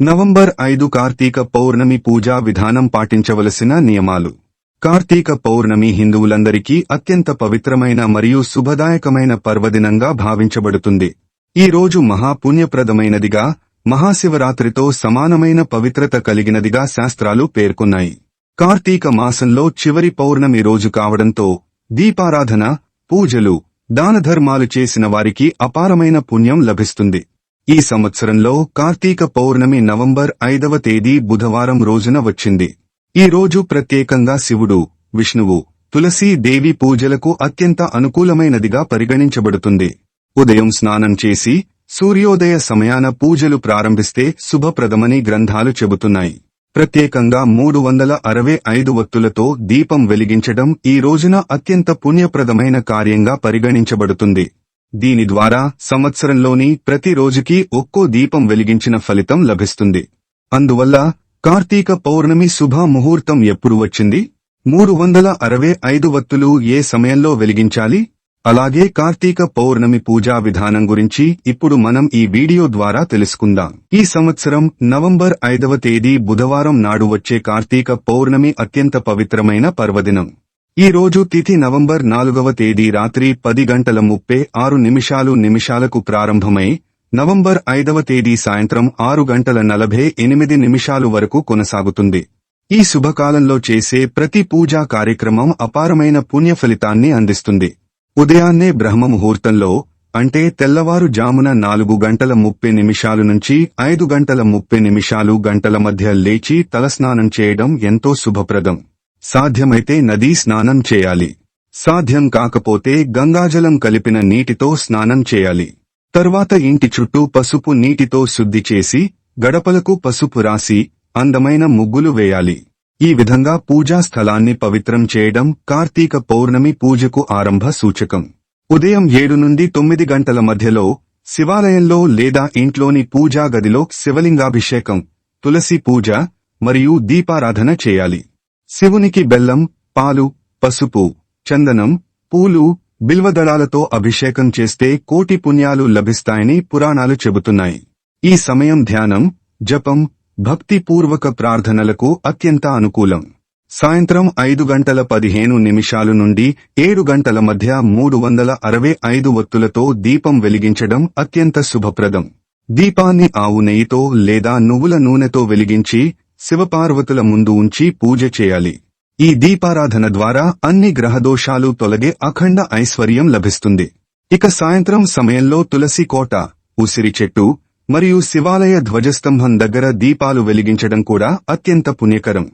November ఐదు కార్తీక పౌర్ణమి పూజా విధానం పాటించవలసిన నియమాలు. కార్తీక పౌర్ణమి హిందువులందరికీ అత్యంత పవిత్రమైన మరియు శుభదాయకమైన పర్వదినంగా భావించబడుతుంది. ఈ రోజు మహాపుణ్యప్రదమైనదిగా మహాశివరాత్రితో సమానమైన పవిత్రత కలిగినదిగా శాస్త్రాలు పేర్కొన్నాయి. కార్తీక మాసంలో చివరి పౌర్ణమి రోజు కావడంతో దీపారాధన పూజలు దానధర్మాలు చేసిన వారికి అపారమైన పుణ్యం లభిస్తుంది. ఈ సంవత్సరంలో కార్తీక పౌర్ణమి నవంబర్ ఐదవ తేదీ బుధవారం రోజున వచ్చింది. ఈ రోజు ప్రత్యేకంగా శివుడు విష్ణువు తులసీ దేవి పూజలకు అత్యంత అనుకూలమైనదిగా పరిగణించబడుతుంది. ఉదయం స్నానం చేసి సూర్యోదయ సమయాన పూజలు ప్రారంభిస్తే శుభప్రదమని గ్రంథాలు చెబుతున్నాయి. ప్రత్యేకంగా మూడు వందల అరవై ఐదు వత్తులతో దీపం వెలిగించడం ఈ రోజున అత్యంత పుణ్యప్రదమైన కార్యంగా పరిగణించబడుతుంది. దీని ద్వారా సంవత్సరంలోని ప్రతి రోజుకి ఒక్కో దీపం వెలిగించిన ఫలితం లభిస్తుంది. అందువల్ల కార్తీక పౌర్ణమి శుభ ముహూర్తం ఎప్పుడు వచ్చింది? మూడు వందల అరవై ఐదు వత్తులు ఏ సమయంలో వెలిగించాలి? అలాగే కార్తీక పౌర్ణమి పూజా విధానం గురించి ఇప్పుడు మనం ఈ వీడియో ద్వారా తెలుసుకుందాం. ఈ సంవత్సరం నవంబర్ ఐదవ తేదీ బుధవారం నాడు వచ్చే కార్తీక పౌర్ణమి అత్యంత పవిత్రమైన పర్వదినం. ఈ రోజు తిథి నవంబర్ నాలుగవ తేదీ రాత్రి పది గంటల ముప్పై ఆరు నిమిషాలు నిమిషాలకు ప్రారంభమై నవంబర్ ఐదవ తేదీ సాయంత్రం ఆరు గంటల నలభై ఎనిమిది నిమిషాలు వరకు కొనసాగుతుంది. ఈ శుభకాలంలో చేసే ప్రతి పూజా కార్యక్రమం అపారమైన పుణ్య ఫలితాన్ని అందిస్తుంది. ఉదయాన్నే బ్రహ్మ ముహూర్తంలో అంటే తెల్లవారు జామున నాలుగు గంటల ముప్పై నిమిషాలు నుంచి ఐదు గంటల ముప్పై నిమిషాలు గంటల మధ్య లేచి తలస్నానం చేయడం ఎంతో శుభప్రదం. సాధ్యమైతే నదీ స్నానం చేయాలి. సాధ్యం కాకపోతే గంగాజలం కలిపిన నీటితో స్నానం చేయాలి. తర్వాత ఇంటి చుట్టూ పసుపు నీటితో శుద్ధి చేసి గడపలకు పసుపు రాసి అందమైన ముగ్గులు వేయాలి. ఈ విధంగా పూజా స్థలాన్ని పవిత్రం చేయడం కార్తీక పౌర్ణమి పూజకు ఆరంభ సూచకం. ఉదయం ఏడు నుండి తొమ్మిది గంటల మధ్యలో శివాలయంలో లేదా ఇంట్లోని పూజా గదిలో శివలింగాభిషేకం తులసి పూజ మరియు దీపారాధన చేయాలి. శివునికి బెల్లం పాలు పసుపు చందనం పూలు బిల్వదళాలతో అభిషేకం చేస్తే కోటి పుణ్యాలు లభిస్తాయని పురాణాలు చెబుతున్నాయి. ఈ సమయం ధ్యానం జపం భక్తిపూర్వక ప్రార్థనలకు అత్యంత అనుకూలం. సాయంత్రం ఐదు గంటల పదిహేను నిమిషాలు నుండి ఏడు గంటల మధ్య మూడు వందల అరవై ఐదు వత్తులతో దీపం వెలిగించడం అత్యంత శుభప్రదం. దీపాన్ని ఆవు నెయ్యితో లేదా నువ్వుల నూనెతో వెలిగించి శివపార్వతుల ముందు ఉంచి పూజ చేయాలి. ఈ దీపారాధన ద్వారా అన్ని గ్రహదోషాలు తొలగే అఖండ ఐశ్వర్యం లభిస్తుంది. ఇక సాయంత్రం సమయంలో తులసి కోట ఉసిరి చెట్టు మరియు శివాలయ ధ్వజస్తంభం దగ్గర దీపాలు వెలిగించడం కూడా అత్యంత పుణ్యకరం.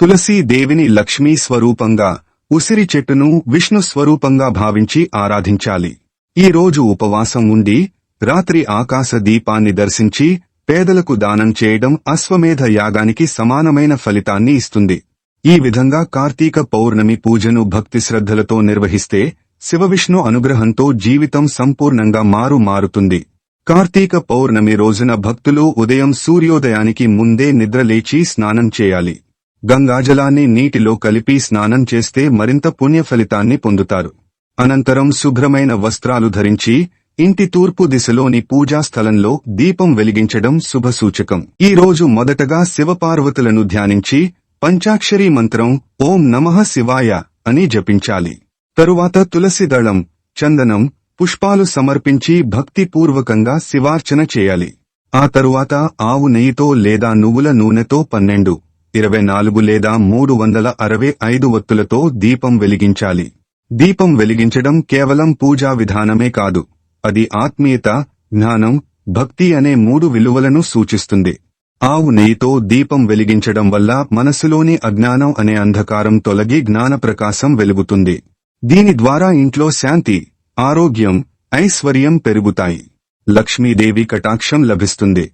తులసీ దేవిని లక్ష్మీ స్వరూపంగా ఉసిరి చెట్టును విష్ణు స్వరూపంగా భావించి ఆరాధించాలి. ఈ రోజు ఉపవాసం ఉండి రాత్రి ఆకాశ దీపాన్ని దర్శించి పేదలకు దానం చేయడం అశ్వమేధ యాగానికి సమానమైన ఫలితాన్ని ఇస్తుంది. ఈ విధంగా కార్తీక పౌర్ణమి పూజను భక్తి శ్రద్ధలతో నిర్వహిస్తే శివవిష్ణు అనుగ్రహంతో జీవితం సంపూర్ణంగా మారు మారుతుంది. కార్తీక పౌర్ణమి రోజున భక్తులు ఉదయం సూర్యోదయానికి ముందే నిద్రలేచి స్నానం చేయాలి. గంగాజలాన్ని నీటిలో కలిపి స్నానం చేస్తే మరింత పుణ్య ఫలితాన్ని పొందుతారు. అనంతరం శుభ్రమైన వస్త్రాలు ధరించి ఇంటి తూర్పు దిశలోని పూజా స్థలంలో దీపం వెలిగించడం శుభసూచకం. ఈ రోజు మొదటగా శివపార్వతులను ధ్యానించి పంచాక్షరీ మంత్రం ఓం నమః శివాయ అని జపించాలి. తరువాత తులసిదళం చందనం పుష్పాలు సమర్పించి భక్తిపూర్వకంగా శివార్చన చేయాలి. ఆ తరువాత ఆవు నెయ్యితో లేదా నువ్వుల నూనెతో పన్నెండు ఇరవై నాలుగు లేదా మూడు వందల అరవై ఐదు ఒత్తులతో దీపం వెలిగించాలి. దీపం వెలిగించడం కేవలం పూజా విధానమే కాదు. అది ఆత్మీయత జ్ఞానం భక్తి అనే మూడు విలువలను సూచిస్తుంది. ఆవు నెయ్యితో దీపం వెలిగించడం వల్ల మనసులోని అజ్ఞానం అనే అంధకారం తొలగి జ్ఞాన ప్రకాశం వెలుగుతుంది. దీని ద్వారా ఇంట్లో శాంతి ఆరోగ్యం ఐశ్వర్యం పెరుగుతాయి. లక్ష్మీదేవి కటాక్షం లభిస్తుంది.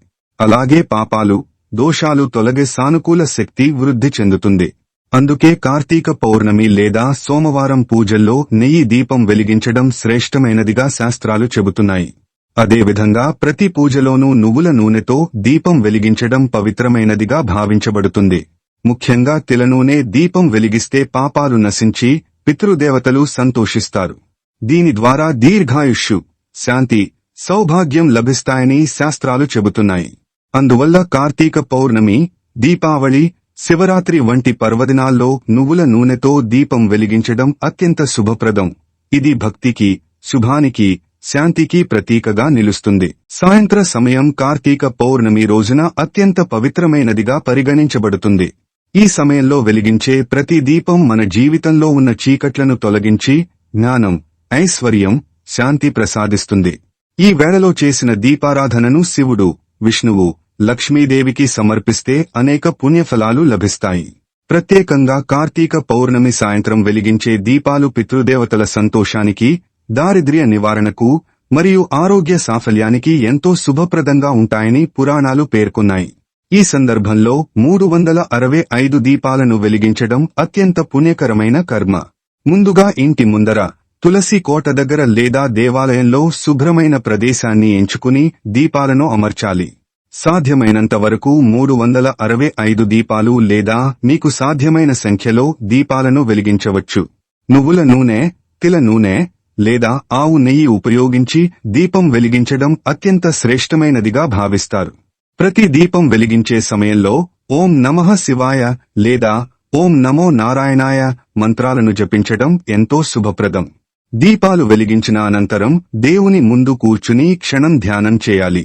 అలాగే పాపాలు దోషాలు తొలగే సానుకూల శక్తి వృద్ధి చెందుతుంది. అందుకే కార్తీక పౌర్ణమి లేదా సోమవారం పూజల్లో నెయ్యి దీపం వెలిగించడం శ్రేష్టమైనదిగా శాస్త్రాలు చెబుతున్నాయి. అదేవిధంగా ప్రతి పూజలోనూ నువ్వుల నూనెతో దీపం వెలిగించడం పవిత్రమైనదిగా భావించబడుతుంది. ముఖ్యంగా తిలనూనె దీపం వెలిగిస్తే పాపాలు నశించి పితృదేవతలు సంతోషిస్తారు. దీని ద్వారా దీర్ఘాయుష్యు శాంతి సౌభాగ్యం లభిస్తాయని శాస్త్రాలు చెబుతున్నాయి. అందువల్ల కార్తీక పౌర్ణమి దీపావళి శివరాత్రి వంటి పర్వదినాల్లో నువ్వుల నూనెతో దీపం వెలిగించడం అత్యంత శుభప్రదం. ఇది భక్తికి శుభానికి శాంతికి ప్రతీకగా నిలుస్తుంది. సాయంత్ర సమయం కార్తీక పౌర్ణమి రోజున అత్యంత పవిత్రమైనదిగా పరిగణించబడుతుంది. ఈ సమయంలో వెలిగించే ప్రతి దీపం మన జీవితంలో ఉన్న చీకట్లను తొలగించి జ్ఞానం ఐశ్వర్యం శాంతి ప్రసాదిస్తుంది. ఈ వేళలో చేసిన దీపారాధనను శివుడు విష్ణువు లక్ష్మీదేవికి సమర్పిస్తే అనేక పుణ్యఫలాలు లభిస్తాయి. ప్రత్యేకంగా కార్తీక పౌర్ణమి సాయంత్రం వెలిగించే దీపాలు పితృదేవతల సంతోషానికి దారిద్ర్య నివారణకు మరియు ఆరోగ్య సాఫల్యానికి ఎంతో శుభప్రదంగా ఉంటాయని పురాణాలు పేర్కొన్నాయి. ఈ సందర్భంలో మూడు వందల అరవై ఐదు దీపాలను వెలిగించడం అత్యంత పుణ్యకరమైన కర్మ. ముందుగా ఇంటి ముందర తులసి కోట దగ్గర లేదా దేవాలయంలో శుభ్రమైన ప్రదేశాన్ని ఎంచుకుని దీపాలను అమర్చాలి. సాధ్యమైనంత వరకు మూడు వందల అరవై ఐదు దీపాలు లేదా మీకు సాధ్యమైన సంఖ్యలో దీపాలను వెలిగించవచ్చు. నువ్వుల నూనె తిల నూనె లేదా ఆవు నెయ్యి ఉపయోగించి దీపం వెలిగించడం అత్యంత శ్రేష్టమైనదిగా భావిస్తారు. ప్రతి దీపం వెలిగించే సమయంలో ఓం నమః శివాయ లేదా ఓం నమో నారాయణాయ మంత్రాలను జపించడం ఎంతో శుభప్రదం. దీపాలు వెలిగించిన అనంతరం దేవుని ముందు కూర్చుని క్షణం ధ్యానం చేయాలి.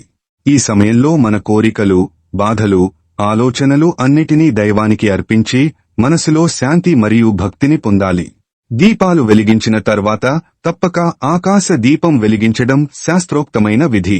ఈ సమయంలో మన కోరికలు బాధలు ఆలోచనలు అన్నిటినీ దైవానికి అర్పించి మనసులో శాంతి మరియు భక్తిని పొందాలి. దీపాలు వెలిగించిన తర్వాత తప్పక ఆకాశ దీపం వెలిగించడం శాస్త్రోక్తమైన విధి.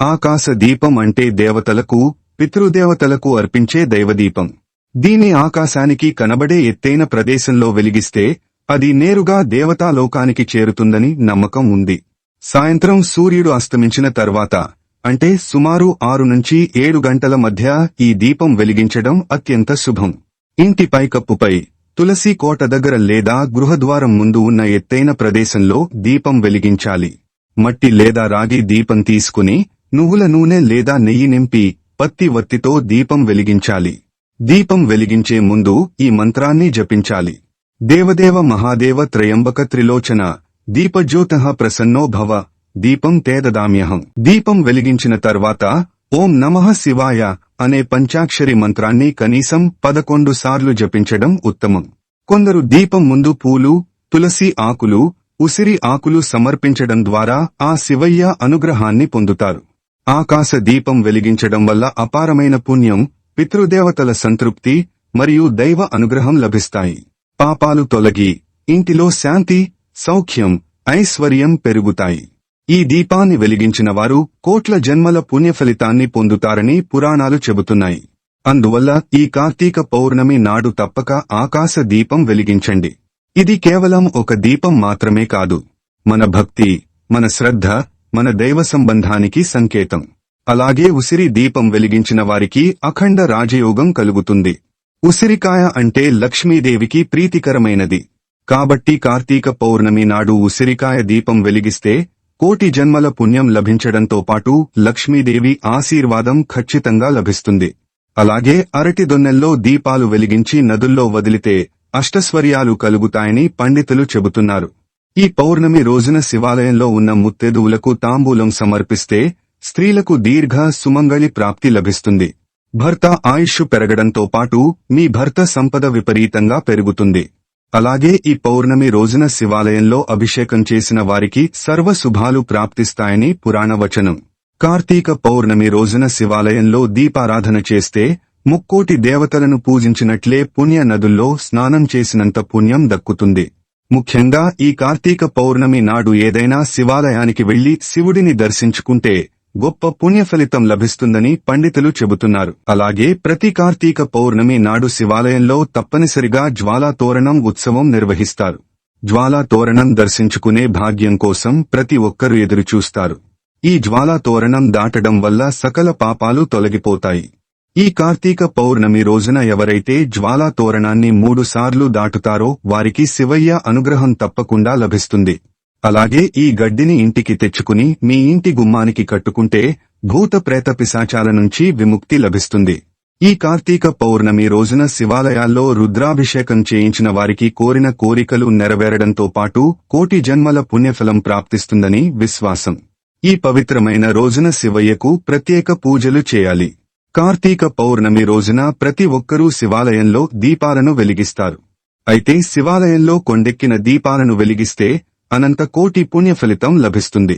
ఆకాశ దీపం అంటే దేవతలకు పితృదేవతలకు అర్పించే దైవదీపం. దీని ఆకాశానికి కనబడే ఎత్తైన ప్రదేశంలో వెలిగిస్తే అది నేరుగా దేవతాలోకానికి చేరుతుందని నమ్మకం ఉంది. సాయంత్రం సూర్యుడు అస్తమించిన తర్వాత అంటే సుమారు ఆరు నుంచి ఏడు గంటల మధ్య ఈ దీపం వెలిగించడం అత్యంత శుభం. ఇంటి పైకప్పుపై తులసి కోట దగ్గర లేదా గృహద్వారం ముందు ఉన్న ఎత్తైన ప్రదేశంలో దీపం వెలిగించాలి. మట్టి లేదా రాగి దీపం తీసుకుని నువ్వుల నూనె లేదా నెయ్యి నింపి పత్తి వత్తితో దీపం వెలిగించాలి. దీపం వెలిగించే ముందు ఈ మంత్రాన్ని జపించాలి. దేవదేవ మహాదేవ త్రయంబక త్రిలోచన దీపజ్యోత ప్రసన్నో భవ దీపం తేదదామ్యహం. దీపం వెలిగించిన తర్వాత ఓం నమః శివాయ అనే పంచాక్షరి మంత్రాన్ని కనీసం పదకొండు సార్లు జపించడం ఉత్తమం. కొందరు దీపం ముందు పూలు తులసి ఆకులు ఉసిరి ఆకులు సమర్పించడం ద్వారా ఆ శివయ్య అనుగ్రహాన్ని పొందుతారు. ఆకాశ దీపం వెలిగించడం వల్ల అపారమైన పుణ్యం పితృదేవతల సంతృప్తి మరియు దైవ అనుగ్రహం లభిస్తాయి. పాపాలు తొలగి ఇంటిలో శాంతి సౌఖ్యం ఐశ్వర్యం పెరుగుతాయి. ఈ దీపాన్ని వెలిగించిన వారు కోట్ల జన్మల పుణ్యఫలితాన్ని పొందుతారని పురాణాలు చెబుతున్నాయి. అందువల్ల ఈ కార్తీక పౌర్ణమి నాడు తప్పక ఆకాశ దీపం వెలిగించండి. ఇది కేవలం ఒక దీపం మాత్రమే కాదు. మన భక్తి మన శ్రద్ధ మన దైవ సంబంధానికి సంకేతం. అలాగే ఉసిరి దీపం వెలిగించిన వారికి అఖండ రాజయోగం కలుగుతుంది. ఉసిరికాయ అంటే లక్ష్మీదేవికి ప్రీతికరమైనది. కాబట్టి కార్తీక పౌర్ణమి నాడు ఉసిరికాయ దీపం వెలిగిస్తే కోటి జన్మల పుణ్యం లభించడంతో పాటు లక్ష్మీదేవి ఆశీర్వాదం ఖచ్చితంగా లభిస్తుంది. అలాగే అరటి దొన్నెల్లో దీపాలు వెలిగించి నదుల్లో వదిలితే అష్టస్వర్యాలు కలుగుతాయని పండితులు చెబుతున్నారు. ఈ పౌర్ణమి రోజున శివాలయంలో ఉన్న ముత్తెదువులకు తాంబూలం సమర్పిస్తే స్త్రీలకు దీర్ఘ సుమంగళి ప్రాప్తి లభిస్తుంది. భర్త ఆయుష్ పెరగడంతో పాటు మీ భర్త సంపద విపరీతంగా పెరుగుతుంది. అలాగే ఈ పౌర్ణమి రోజున శివాలయంలో అభిషేకం చేసిన వారికి సర్వ శుభాలు ప్రాప్తిస్తాయని పురాణవచనం. కార్తీక పౌర్ణమి రోజున శివాలయంలో దీపారాధన చేస్తే ముక్కోటి దేవతలను పూజించినట్లే పుణ్య నదుల్లో స్నానం చేసినంత పుణ్యం దక్కుతుంది. ముఖ్యంగా ఈ కార్తీక పౌర్ణమి నాడు ఏదైనా శివాలయానికి వెళ్ళి శివుడిని దర్శించుకుంటే గొప్ప పుణ్యఫలితం లభిస్తుందని పండితులు చెబుతున్నారు. అలాగే ప్రతి కార్తీక పౌర్ణమి నాడు శివాలయంలో తప్పనిసరిగా జ్వాలా తోరణం ఉత్సవం నిర్వహిస్తారు. జ్వాలా తోరణం దర్శించుకునే భాగ్యం కోసం ప్రతి ఒక్కరూ ఎదురుచూస్తారు. ఈ జ్వాలా తోరణం దాటడం వల్ల సకల పాపాలు తొలగిపోతాయి. ఈ కార్తీక పౌర్ణమి రోజున ఎవరైతే జ్వాలా తోరణాన్ని మూడుసార్లు దాటుతారో వారికి శివయ్య అనుగ్రహం తప్పకుండా లభిస్తుంది. అలాగే ఈ గడ్డిని ఇంటికి తెచ్చుకుని మీ ఇంటి గుమ్మానికి కట్టుకుంటే భూత ప్రేత పిశాచాల నుంచి విముక్తి లభిస్తుంది. ఈ కార్తీక పౌర్ణమి రోజున శివాలయాల్లో రుద్రాభిషేకం చేయించిన వారికి కోరిన కోరికలు నెరవేరడంతో పాటు కోటి జన్మల పుణ్యఫలం ప్రాప్తిస్తుందని విశ్వాసం. ఈ పవిత్రమైన రోజున శివయ్యకు ప్రత్యేక పూజలు చేయాలి. కార్తీక పౌర్ణమి రోజున ప్రతి ఒక్కరూ శివాలయంలో దీపాలను వెలిగిస్తారు. అయితే శివాలయంలో కొండెక్కిన దీపాలను వెలిగిస్తే అనంత కోటి పుణ్య ఫలితం లభిస్తుంది.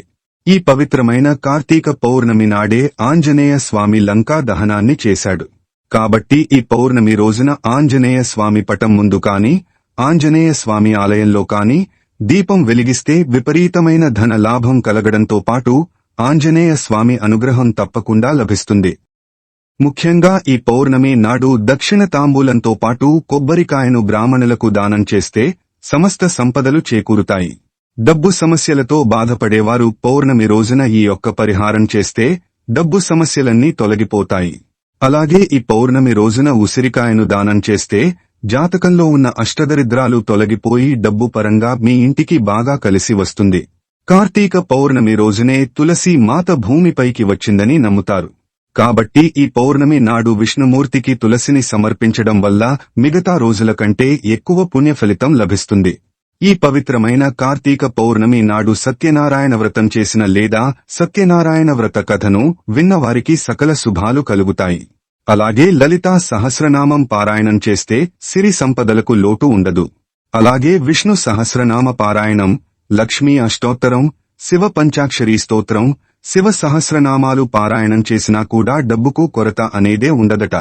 ఈ పవిత్రమైన కార్తీక పౌర్ణమి నాడే ఆంజనేయ స్వామి లంకా దహనాన్ని చేశాడు. కాబట్టి ఈ పౌర్ణమి రోజున ఆంజనేయ స్వామి పటం ముందు కాని ఆంజనేయ స్వామి ఆలయంలో కాని దీపం వెలిగిస్తే విపరీతమైన ధన లాభం కలగడంతో పాటు ఆంజనేయ స్వామి అనుగ్రహం తప్పకుండా లభిస్తుంది. ముఖ్యంగా ఈ పౌర్ణమి నాడు దక్షిణ తాంబూలంతో పాటు కొబ్బరికాయను బ్రాహ్మణులకు దానం చేస్తే సమస్త సంపదలు చేకూరుతాయి. డబ్బు సమస్యలతో బాధపడేవారు పౌర్ణమి రోజున ఈ యొక్క పరిహారం చేస్తే డబ్బు సమస్యలన్నీ తొలగిపోతాయి. అలాగే ఈ పౌర్ణమి రోజున ఉసిరికాయను దానం చేస్తే జాతకంలో ఉన్న అష్టదరిద్రాలు తొలగిపోయి డబ్బు పరంగా మీ ఇంటికి బాగా కలిసి వస్తుంది. కార్తీక పౌర్ణమి రోజునే తులసి మాత భూమిపైకి వచ్చిందని నమ్ముతారు. కాబట్టి ఈ పౌర్ణమి నాడు విష్ణుమూర్తికి తులసిని సమర్పించడం వల్ల మిగతా రోజుల కంటే ఎక్కువ పుణ్యఫలితం లభిస్తుంది. ఈ పవిత్రమైన కార్తీక పౌర్ణమి నాడు సత్యనారాయణ వ్రతం చేసిన లేదా సత్యనారాయణ వ్రత కథను విన్నవారికి సకల శుభాలు కలుగుతాయి. అలాగే లలితా సహస్రనామం పారాయణం చేస్తే సిరి సంపదలకు లోటు ఉండదు. అలాగే విష్ణు సహస్రనామ పారాయణం లక్ష్మీ అష్టోత్తరం శివ పంచాక్షరీ స్తోత్రం శివ సహస్రనామాలు పారాయణం చేసినా కూడా డబ్బుకు కొరత అనేదే ఉండదట.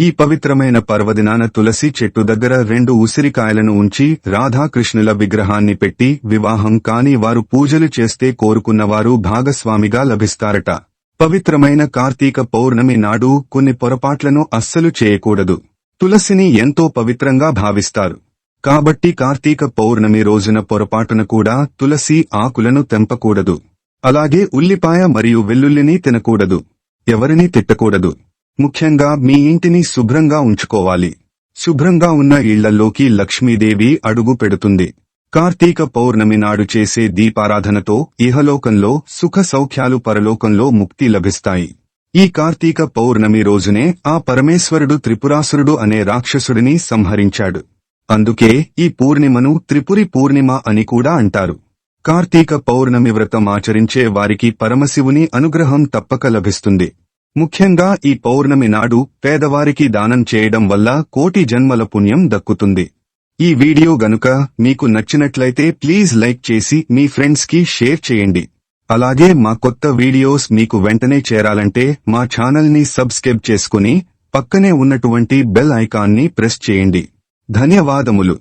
ఈ పవిత్రమైన పర్వదినాన తులసి చెట్టు దగ్గర రెండు ఉసిరికాయలను ఉంచి రాధాకృష్ణుల విగ్రహాన్ని పెట్టి వివాహం కాని వారు పూజలు చేస్తే కోరుకున్నవారు భాగస్వామిగా లభిస్తారట. పవిత్రమైన కార్తీక పౌర్ణమి నాడు కొన్ని పొరపాట్లను అస్సలు చేయకూడదు. తులసిని ఎంతో పవిత్రంగా భావిస్తారు. కాబట్టి కార్తీక పౌర్ణమి రోజున పొరపాటున కూడా తులసి ఆకులను తెంపకూడదు. అలాగే ఉల్లిపాయ మరియు వెల్లుల్లిని తినకూడదు. ఎవరినీ తిట్టకూడదు. ముఖ్యంగా మీ ఇంటిని శుభ్రంగా ఉంచుకోవాలి. శుభ్రంగా ఉన్న ఇళ్ళలోకి లక్ష్మీదేవి అడుగు పెడుతుంది. కార్తీక పౌర్ణమి నాడు చేసే దీపారాధనతో ఇహలోకంలో సుఖ సౌఖ్యాలు పరలోకంలో ముక్తి లభిస్తాయి. ఈ కార్తీక పౌర్ణమి రోజునే ఆ పరమేశ్వరుడు త్రిపురాసురుడు అనే రాక్షసుడిని సంహరించాడు. అందుకే ఈ పూర్ణిమను త్రిపురి పూర్ణిమ అని కూడా అంటారు. కార్తీక పౌర్ణమి వ్రతం ఆచరించే వారికి పరమశివుని అనుగ్రహం తప్పక లభిస్తుంది. ముఖ్యంగా ఈ పౌర్ణమి నాడు పేదవారికి దానం చేయడం వల్ల కోటి జన్మల పుణ్యం దక్కుతుంది. ఈ వీడియో గనుక మీకు నచ్చినట్లయితే ప్లీజ్ లైక్ చేసి మీ ఫ్రెండ్స్కి షేర్ చేయండి. అలాగే మా కొత్త వీడియోస్ మీకు వెంటనే చేరాలంటే మా ఛానల్ని సబ్స్క్రైబ్ చేసుకుని పక్కనే ఉన్నటువంటి బెల్ ఐకాన్ని ప్రెస్ చేయండి. ధన్యవాదములు.